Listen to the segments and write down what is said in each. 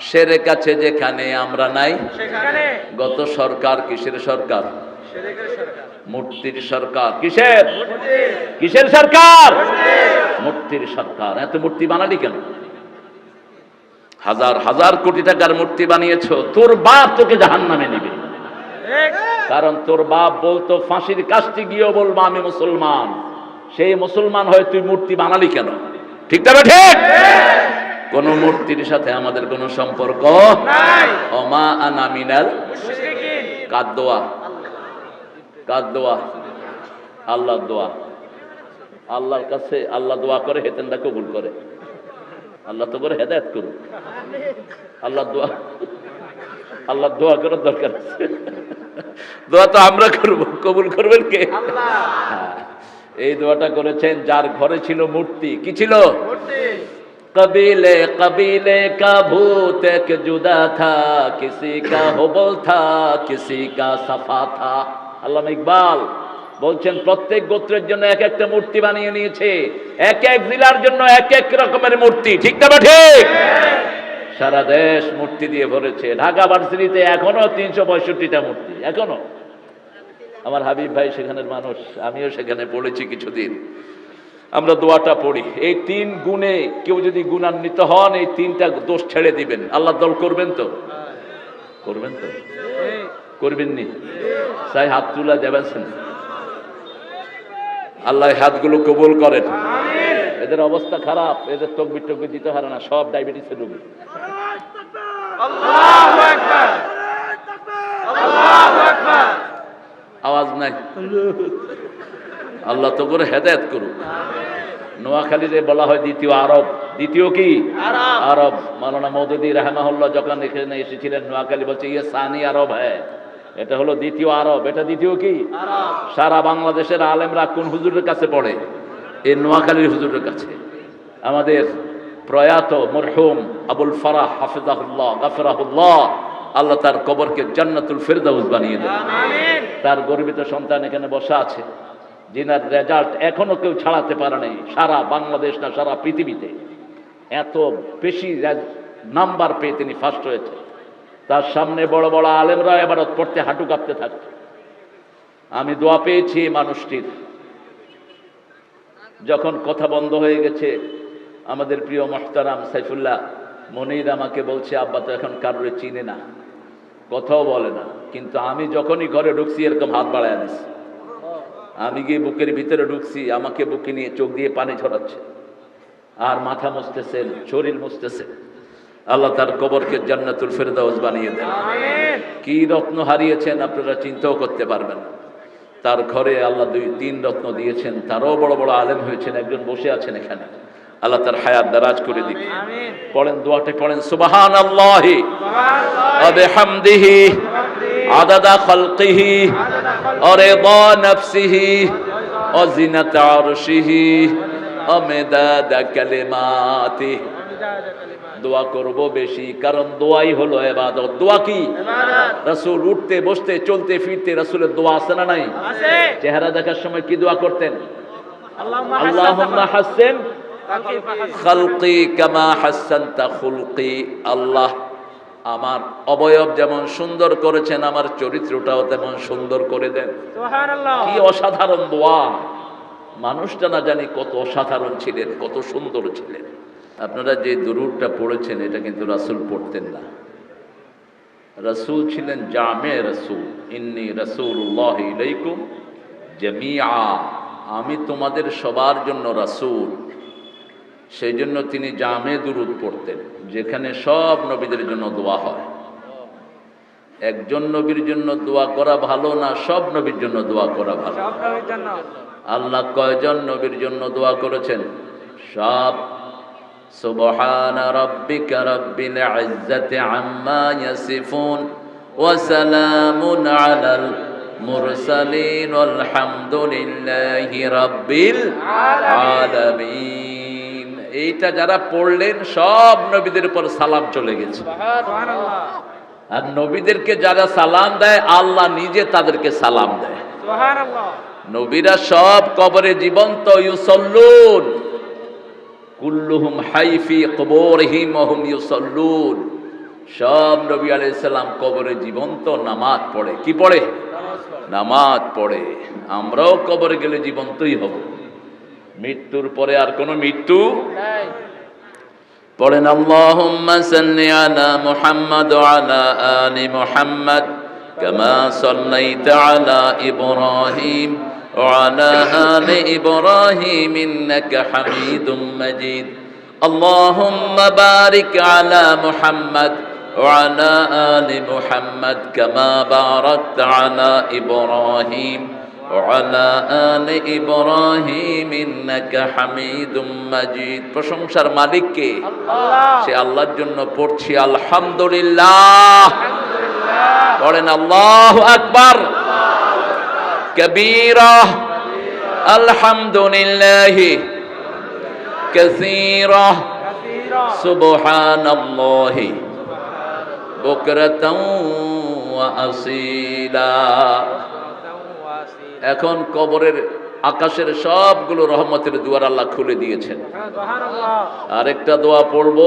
সেরে কাছে যেখানে আমরা নাই গত সরকার কিসের সরকার? মূর্তির সরকার। কিসের? কিসের সরকার? মূর্তির সরকার। এত মূর্তি বানালি কেন? হাজার হাজার কোটি টাকার মূর্তি বানিয়েছো। তোর বাপ তোকে জাহান নামে নিবে কারণ তোর বাপ বলতো ফাঁসির কাজটি গিয়েও বলব আমি মুসলমান। সেই মুসলমান হয়ে তুই মূর্তি বানালি কেন? ঠিক তবে ঠিক? কোন মূর্তির সাথে আমাদের কোনো সম্পর্ক? অমা আনামিনাল কার দোয়া? কার দোয়া? আল্লাহর দোয়া। আল্লাহর কাছে আল্লাহ দোয়া করে হেতেনটা কবুল করে। আল্লাহ তো করে হেদায়ত করুন আল্লাহ দোয়া আল্লাহ দোয়া করার দরকার আছে। দোয়া তো আমরা করব। কবুল করবেন কে? হ্যাঁ, এই দোয়াটা করেছেন যার ঘরে ছিল মূর্তি। কি ছিল? মূর্তি। कबीले कबीले का भूत एक जुदा था किसी का होबल था किसी का सफा था আল্লামা ইকবাল বলছেন প্রত্যেক গোত্রের জন্য এক একটা মূর্তি বানিয়ে নিয়েছে এক এক জেলার জন্য এক এক রকমের মূর্তি ঠিক না বা ঠিক সারা দেশ মূর্তি দিয়ে ভরেছে ঢাকা ভার্সিটিতে এখনো তিনশো পঁয়ষট্টিটা মূর্তি এখনো আমার হাবিব ভাই সেখানের মানুষ আমিও সেখানে পড়েছি কিছুদিন আমরা দোয়াটা পড়ি। এই তিন গুণে কেউ যদি গুণান্বিত হন এই তিনটা দোষ ছেড়ে দিবেন। আল্লাহ দল করবেন তো? করবেন তো? করবেন নি তাই হাত তুলা যাবেন আল্লাহ হাতগুলো কবুল করেন। এদের অবস্থা খারাপ এদের তকবির টকবির দিতে পারে না সব ডায়াবেটিসের রোগী। আওয়াজ নাই? আল্লাহ তো করে হেদায়ত করুক। নোয়াখালীতে বলা হয় দ্বিতীয় আরব। দ্বিতীয় কি? আরব। মাওলানা মৌদুদি রাহমাহুল্লাহ যখন এখানে এসেছিলেন নোয়াখালী বলছে ইয়ে সানি আরব হ্যাঁ এটা হলো দ্বিতীয় আরব। এটা দ্বিতীয় কি? সারা বাংলাদেশের আলেমরা কোন হুজুরের কাছে পড়ে? এই নোয়াখালীর হুজুরের কাছে। আমাদের প্রয়াত মরহুম আবুল ফারাহ হাফিজাহুল্লাহ গাফরাহুল্লাহ আল্লাহ তার কবরকে জান্নাতুল ফেরদাউস বানিয়ে দেন। তার গর্বিত সন্তান এখানে বসা আছে। যিনার রেজাল্ট এখনও কেউ ছাড়াতে পারে নাই, সারা বাংলাদেশ না, সারা পৃথিবীতে। এত বেশি নাম্বার পেয়ে তিনি ফার্স্ট হয়েছে তার সামনে বড় বড় আলেমরা এবার পড়তে হাঁটু কাঁপতে থাকছে আমি দোয়া পেয়েছি এই মানুষটির। যখন কথা বন্ধ হয়ে গেছে, আমাদের প্রিয় মহতারাম সাইফুল্লাহ, মনির আমাকে বলছে, আব্বা, তো এখন কারোরে চিনে না। কথাও বলে না। কিন্তু আমি যখনই ঘরে ঢুকছি, এরকম হাত বাড়ায় দিছি আমি গিয়ে বুকের ভিতরে ঢুকছি আমাকে বুকে নিয়ে চোখ দিয়ে পানি ঝরাচ্ছে। আর মাথা মুছতেছেন শরীর মুছতেছেন আল্লাহ তার কবরকে জান্নাতুল ফেরদাউস বানিয়ে দেন। কি রত্ন হারিয়েছেন আপনারা চিন্তাও করতে পারবেন তার ঘরে আল্লাহ দুই তিন রত্ন দিয়েছেন। তারও বড় বড় আলেম হয়েছেন একজন বসে আছেন এখানে। আল্লাহ তার হায়াত দারাজ করে দিক। পড়েন দোয়াটি পড়েন সুবাহান আল্লাহি আদাদা খলকিহি অরে ব নফসিহি অজিনাত আরশিহি অমেদাদা কালিমাতি। দোয়া করব বেশি কারণ দোয়াই হলো এবাদত। দোয়া কি? রাসূল উঠতে বসতে চলতে ফিরতে রাসূলের দোয়া আছে না নাই? চেহারা দেখার সময় কি দোয়া করতেন? আল্লাহুম্মা হাসেন খালকি কামা খুলকি। আল্লাহ আমার অবয়ব যেমন সুন্দর করেছেন আমার চরিত্রটাও তেমন সুন্দর করে দেন। কি অসাধারণ দোয়া। মানুষটা না জানি কত অসাধারণ ছিলেন কত সুন্দর ছিলেন। আপনারা যে দুরুদটা পড়েছেন এটা কিন্তু রাসূল পড়তেন না। রাসূল ছিলেন জামে রাসূল। ইন্নি ইলাইকুম জামিআ। আমি তোমাদের সবার জন্য রাসূল। সেই জন্য তিনি জামে দুরুদ পড়তেন যেখানে সব নবীদের জন্য দোয়া হয়। একজন নবীর জন্য দোয়া করা ভালো না সব নবীর জন্য দোয়া করা ভালো? আল্লাহ কয়জন নবীর জন্য দোয়া করেছেন? সব। সুবহান রাব্বিকা রাব্বিল ইজ্জাতি আম্মা ইয়াসিফুন ওয়া সালামুন আলাল মুরসালিন আলহামদুলিল্লাহি রাব্বিল আলামিন। এইটা যারা পড়লেন সব নবীদের উপর সালাম চলে গেছে। আর নবীদেরকে যারা সালাম দেয় আল্লাহ নিজে তাদেরকে সালাম দেয়। নবীরা সব কবরে জীবন্ত ইউসল্লুন। কুল্লুহুম হাইফি কবরহিম ওহুম ইউসল্লুন। সব নবী আলাইসাল্লাম কবরে জীবন্ত নামাজ পড়ে। কি পড়ে। নামাজ পড়ে। আমরাও কবরে গেলে জীবন্তই হব। মৃত্যুর পরে আর কোনো মৃত্যু পড়েন আল্লাহুম্মা সাল্লি আলা মুহাম্মাদ ওয়া আলা আলি মুহাম্মাদ কামা সাল্লাইতা আলা ইব্রাহিম وعلى آل إبراهيم إنك حميد مجيد اللهم بارك على محمد وعلى آل محمد كما باركت على إبراهيم وعلى آل إبراهيم إنك حميد مجيد প্রশংসার মালিক কে সে আল্লাহর জন্য পড়ছি আলহামদুলিল্লাহ পড়েন আল্লাহু আকবার কবীরা আলহামদুলিল্লাহ كثيرا سبحان الله بكرة وأصيلا এখন কবরের আকাশের সবগুলো রহমতের দুয়ার আল্লাহ খুলে দিয়েছেন। আরেকটা দোয়া পড়ব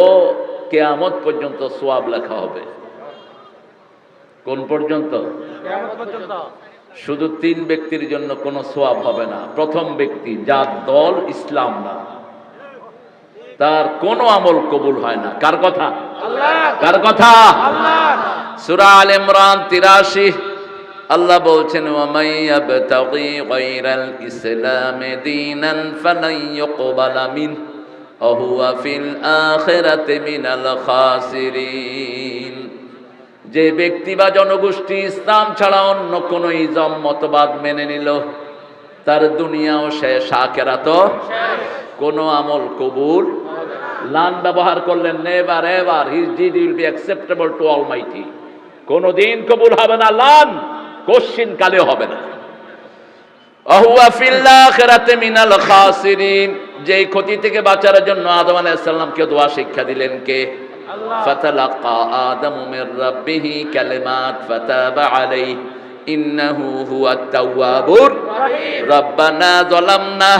কেয়ামত পর্যন্ত সোয়াব লেখা হবে। কোন পর্যন্ত? শুধু তিন ব্যক্তির জন্য কোনো সোয়াব হবে না। প্রথম ব্যক্তি যার দল ইসলাম না তার কোনো আমল কবুল হয় না। কার কথা? কার কথা? সুরা আল ইমরান তিরাশি আল্লাহ বলছেন যে ব্যক্তি বা জনগোষ্ঠী ইসলাম ছাড়া অন্য কোন ইজম, মতবাদ মেনে নিল, তার দুনিয়াও শেষ আখেরাত কোনো আমল কবুল লান ব্যবহার করলেন, never ever, his deed will be acceptable to Almighty. কোনোদিন কবুল হবে না, লান। কোশ্চিন কালে হবে না অহুয়া ফিল আখিরাতে মিনাল খাসিরিন যেই ক্ষতি থেকে বাঁচার জন্য আদম আলাইহিস সালামকে দোয়া শিক্ষা দিলেন কে فتلقى آدم من ربه كلمات فتاب عليه إنه هو التواب ربنا ظلمنا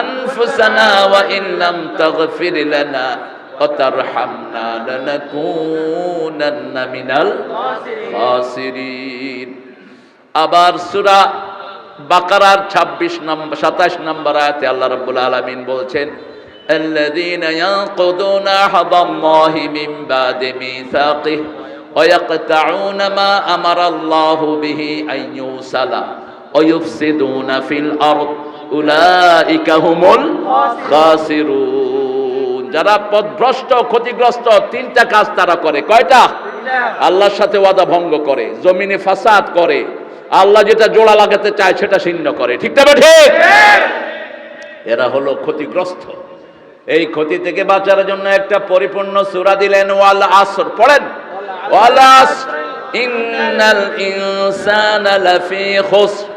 أنفسنا وإن لم تغفر لنا وترحمنا لنكونن من الخاسرين আবার সূরা বাকারার 26 নম্বর 27 নম্বর আয়াতে আল্লাহ রাব্বুল আলামিন বলছেন الذين ينقضون عهد الله من بعد ميثاقه ويقطعون ما امر الله به ان يوصل ويفسدون في الارض اولئك هم الخاسرون যারা পথভ্রষ্ট ক্ষতিগ্রস্ত তিনটা কাজ তারা করে কয়টা আল্লাহর সাথে ওয়াদা ভঙ্গ করে জমিনে ফাসাদ করে আল্লাহ যেটা জোড়া লাগাতে চায় সেটা ছিন্ন করে। ঠিক তবে এরা হলো ক্ষতিগ্রস্ত। এই ক্ষতি থেকে বাঁচার জন্য একটা পরিপূর্ণ সুরা দিলেন, ওয়াল আসর। পড়েন? ওয়াল আসর। ইন্নাল ইনসানা লাফি খুসর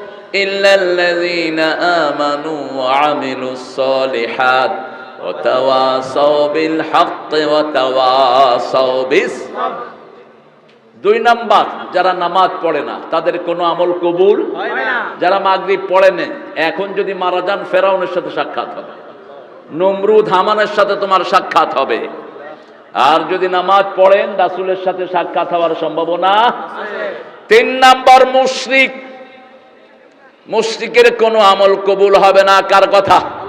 ইল্লা আল্লাযীনা আমানু ওয়া আমিলুস সালিহাত ওয়া তাওয়াসাও বিল হাক্কি ওয়া তাওয়াসাও বিস দুই নাম্বার যারা নামাজ পড়ে না তাদের কোনো আমল কবুল যারা মাগরিব পড়ে না এখন যদি মারা যান ফেরাউনের সাথে সাক্ষাৎ হবে। নমরুদ হামানের সাথে তোমার সাক্ষাৎ হবে। আর যদি নামাজ পড়েন রাসুলের সাথে সাক্ষাৎ হওয়ার সম্ভাবনা তিন নাম্বার মুশরিক। মুশরিকের কোনো আমল কবুল হবে না কার কথা?